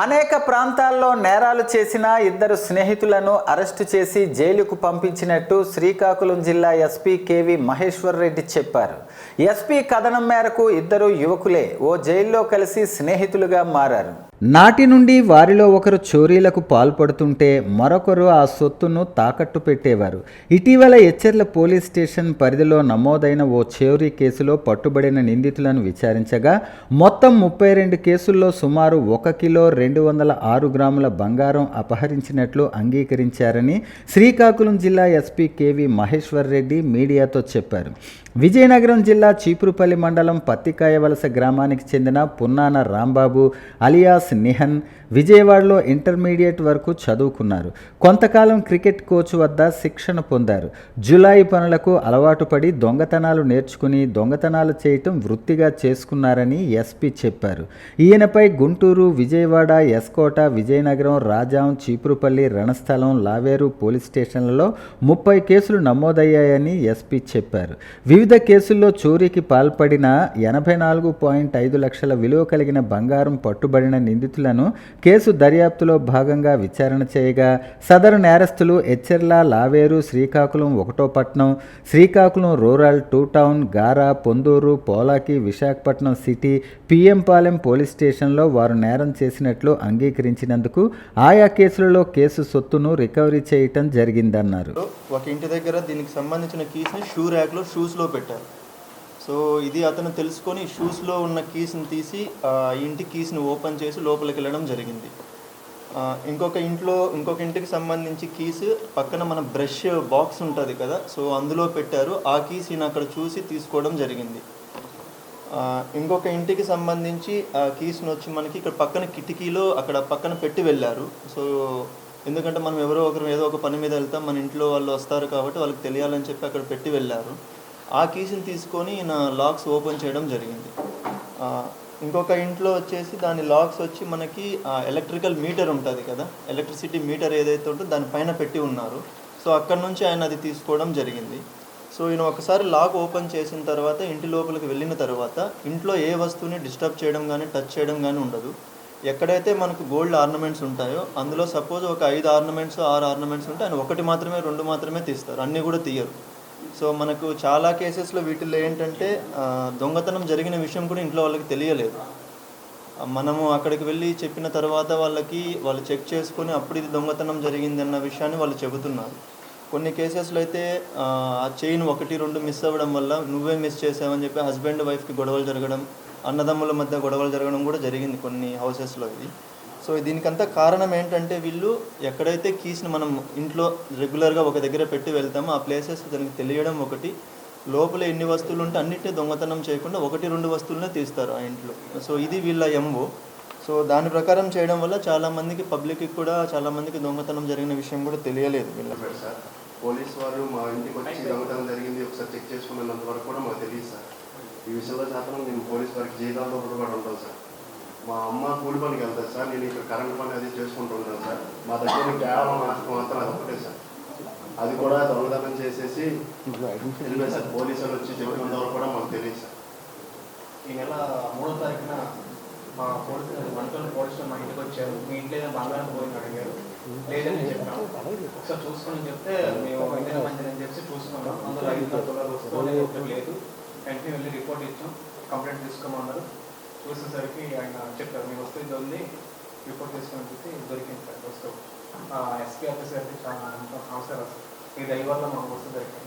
అనేక ప్రాంతాల్లో నేరాలు చేసిన ఇద్దరు స్నేహితులను అరెస్టు చేసి జైలుకు పంపించినట్టు శ్రీకాకుళం జిల్లా ఎస్పీ కేవి మహేశ్వర్ రెడ్డి చెప్పారు. ఎస్పీ కథనం మేరకు ఇద్దరు యువకులే ఓ జైల్లో కలిసి స్నేహితులుగా మారారు. నాటి నుండి వారిలో ఒకరు చోరీలకు పాల్పడుతుంటే మరొకరు ఆ సొత్తును తాకట్టు పెట్టేవారు ఇటీవల ఎచ్చెర్ల పోలీస్ స్టేషన్ పరిధిలో నమోదైన ఓ చోరీ కేసులో పట్టుబడిన నిందితులను విచారించగా మొత్తం ముప్పై రెండు కేసుల్లో సుమారు ఒక కిలో రెండు వందల ఆరు గ్రాముల బంగారం అపహరించినట్లు అంగీకరించారని శ్రీకాకుళం జిల్లా ఎస్పీ కేవి మహేశ్వర్ రెడ్డి మీడియాతో చెప్పారు. విజయనగరం జిల్లా చీపురుపల్లి మండలం పత్తికాయ వలస గ్రామానికి చెందిన పున్నాన రాంబాబు అలియాస్ నిహన్ విజయవాడలో ఇంటర్మీడియట్ వరకు చదువుకున్నారు. కొంతకాలం క్రికెట్ కోచ్ వద్ద శిక్షణ పొందారు. జులై పనులకు అలవాటు పడి దొంగతనాలు నేర్చుకుని దొంగతనాలు చేయటం వృత్తిగా చేసుకున్నారని ఎస్పీ చెప్పారు. ఈయనపై గుంటూరు విజయవాడ ఎస్కోట విజయనగరం రాజాం చీపురుపల్లి రణస్థలం లావేరు పోలీస్ స్టేషన్లలో ముప్పై కేసులు నమోదయ్యాయని ఎస్పీ చెప్పారు. వివిధ కేసుల్లో చోరీకి పాల్పడిన ఎనభై నాలుగు పాయింట్ ఐదు లక్షల విలువ కలిగిన బంగారం పట్టుబడిన నిందితులను కేసు దర్యాప్తులో భాగంగా విచారణ చేయగా సదరు నేరస్తులు ఎచ్చెర్ల లావేరు శ్రీకాకుళం ఒకటో పట్నం Srikakulam rural two town Gara Ponduru Polaki Visakhapatnam city PM Palem police స్టేషన్లో వారు నేరం చేసినట్లు అంగీకరించినందుకు ఆయా కేసులలో కేసు సొత్తును రికవరీ చేయటం జరిగిందన్నారు. ఒక ఇంటి దగ్గర దీనికి సంబంధించిన కీస్ని షూ ర్యాక్లో షూస్లో పెట్టారు. సో ఇది అతను తెలుసుకొని షూస్లో ఉన్న కీస్ని తీసి ఆ ఇంటి కీస్ని ఓపెన్ చేసి లోపలికి వెళ్ళడం జరిగింది. ఇంకొక ఇంట్లో ఇంకొక ఇంటికి సంబంధించి కీస్ పక్కన మన బ్రష్ బాక్స్ ఉంటుంది కదా సో అందులో పెట్టారు. ఆ కీస్ ఈయన అక్కడ చూసి తీసుకోవడం జరిగింది. ఇంకొక ఇంటికి సంబంధించి ఆ కీస్ని వచ్చి మనకి ఇక్కడ పక్కన కిటికీలో అక్కడ పక్కన పెట్టి వెళ్ళారు. సో ఎందుకంటే మనం ఎవరో ఒకరు ఏదో ఒక పని మీద వెళ్తాం మన ఇంట్లో వాళ్ళు వస్తారు కాబట్టి వాళ్ళకి తెలియాలని చెప్పి అక్కడ పెట్టి వెళ్ళారు. ఆ కీస్ని తీసుకొని నా లాక్స్ ఓపెన్ చేయడం జరిగింది. ఇంకొక ఇంట్లో వచ్చేసి దాని లాక్స్ వచ్చి మనకి ఎలక్ట్రికల్ మీటర్ ఉంటుంది కదా ఎలక్ట్రిసిటీ మీటర్ ఏదైతే ఉంటుందో దానిపైన పెట్టి ఉన్నారు. సో అక్కడ నుంచి ఆయన అది తీసుకోవడం జరిగింది. సో ఈయన ఒకసారి లాక్ ఓపెన్ చేసిన తర్వాత ఇంటి లోపలికి వెళ్ళిన తర్వాత ఇంట్లో ఏ వస్తువుని డిస్టర్బ్ చేయడం కానీ టచ్ చేయడం కానీ ఉండదు. ఎక్కడైతే మనకు గోల్డ్ ఆర్నమెంట్స్ ఉంటాయో అందులో సపోజ్ ఒక ఐదు ఆర్నమెంట్స్ ఆరు ఆర్నమెంట్స్ ఉంటే ఆయన ఒకటి మాత్రమే రెండు మాత్రమే తీస్తారు. అన్నీ కూడా తీయరు. సో మనకు చాలా కేసెస్లో వీటిల్లో ఏంటంటే దొంగతనం జరిగిన విషయం కూడా ఇంట్లో వాళ్ళకి తెలియలేదు. మనము అక్కడికి వెళ్ళి చెప్పిన తర్వాత వాళ్ళకి వాళ్ళు చెక్ చేసుకొని అప్పుడు ఇది దొంగతనం జరిగింది అన్న విషయాన్ని వాళ్ళు చెబుతున్నారు. కొన్ని కేసెస్లో అయితే ఆ ఆ చైన్ ఒకటి రెండు మిస్ అవ్వడం వల్ల నువ్వే మిస్ చేసావని చెప్పి హస్బెండ్ వైఫ్కి గొడవలు జరగడం అన్నదమ్ముల మధ్య గొడవలు జరగడం కూడా జరిగింది కొన్ని హౌసెస్లో ఇది. సో దీనికంతా కారణం ఏంటంటే వీళ్ళు ఎక్కడైతే కీస్ని మనం ఇంట్లో రెగ్యులర్గా ఒక దగ్గర పెట్టి వెళ్తామో ఆ ప్లేసెస్ దానికి తెలియడం ఒకటి. లోపల ఎన్ని వస్తువులు ఉంటే అన్నిటిని దొంగతనం చేయకుండా ఒకటి రెండు వస్తువులనే తీస్తారు ఆ ఇంట్లో. సో ఇది వీళ్ళ ఎంఓ. సో దాని ప్రకారం చేయడం వల్ల చాలామందికి పబ్లిక్కి కూడా చాలామందికి దొంగతనం జరిగిన విషయం కూడా తెలియలేదు వీళ్ళకి. పోలీస్ వాళ్ళు మా ఇంటికి వచ్చి దొంగతనం జరిగింది ఒకసారి చెక్ చేసుకున్నంత వరకు కూడా మాకు తెలియదు సార్. ఈ విషయంలో శాతం మేము పోలీస్ వారికి జీతాల్లో కూడా ఉంటాం సార్. మా అమ్మ కూలి పనికి వెళ్తారు సార్. నేను ఇక్కడ కరెంట్ పని అది చేసుకుంటూ ఉంటాను సార్. మా దగ్గర కేవలం నాకు అంతా అది ఒకటే సార్. అది కూడా దొంగతనం చేసేసి వెళ్ళిపోయి సార్. పోలీసులు వచ్చి చెప్పినంత వరకు కూడా మాకు తెలియదు సార్. ఈ నెల మూడో తారీఖున మా పోలీసు వంటలు పోలీసులు మా ఇంటికి వచ్చారు. మీ ఇంట్లో ఏదైనా బంగారం పోయింది అడిగారు. లేదని చెప్పాము ఒకసారి చూసుకుని చెప్తే మేము ఇంటికి మంచిదని చెప్పి చూసుకున్నాం. అందులో ఐదు వందల వస్తువులు లేదు. వెంటనే వెళ్ళి రిపోర్ట్ ఇచ్చాం. కంప్లైంట్ తీసుకోమన్నారు. చూసేసరికి ఆయన చెప్పారు మీరు వస్తే ఇది ఉంది రిపోర్ట్ తీసుకుని చెప్పి దొరికింది సార్. వస్తువు ఎస్పీ ఆఫీసర్ గారికి చాలా నమస్కారం మీ దయ వల్ల మాకు వస్తువు దొరికింది.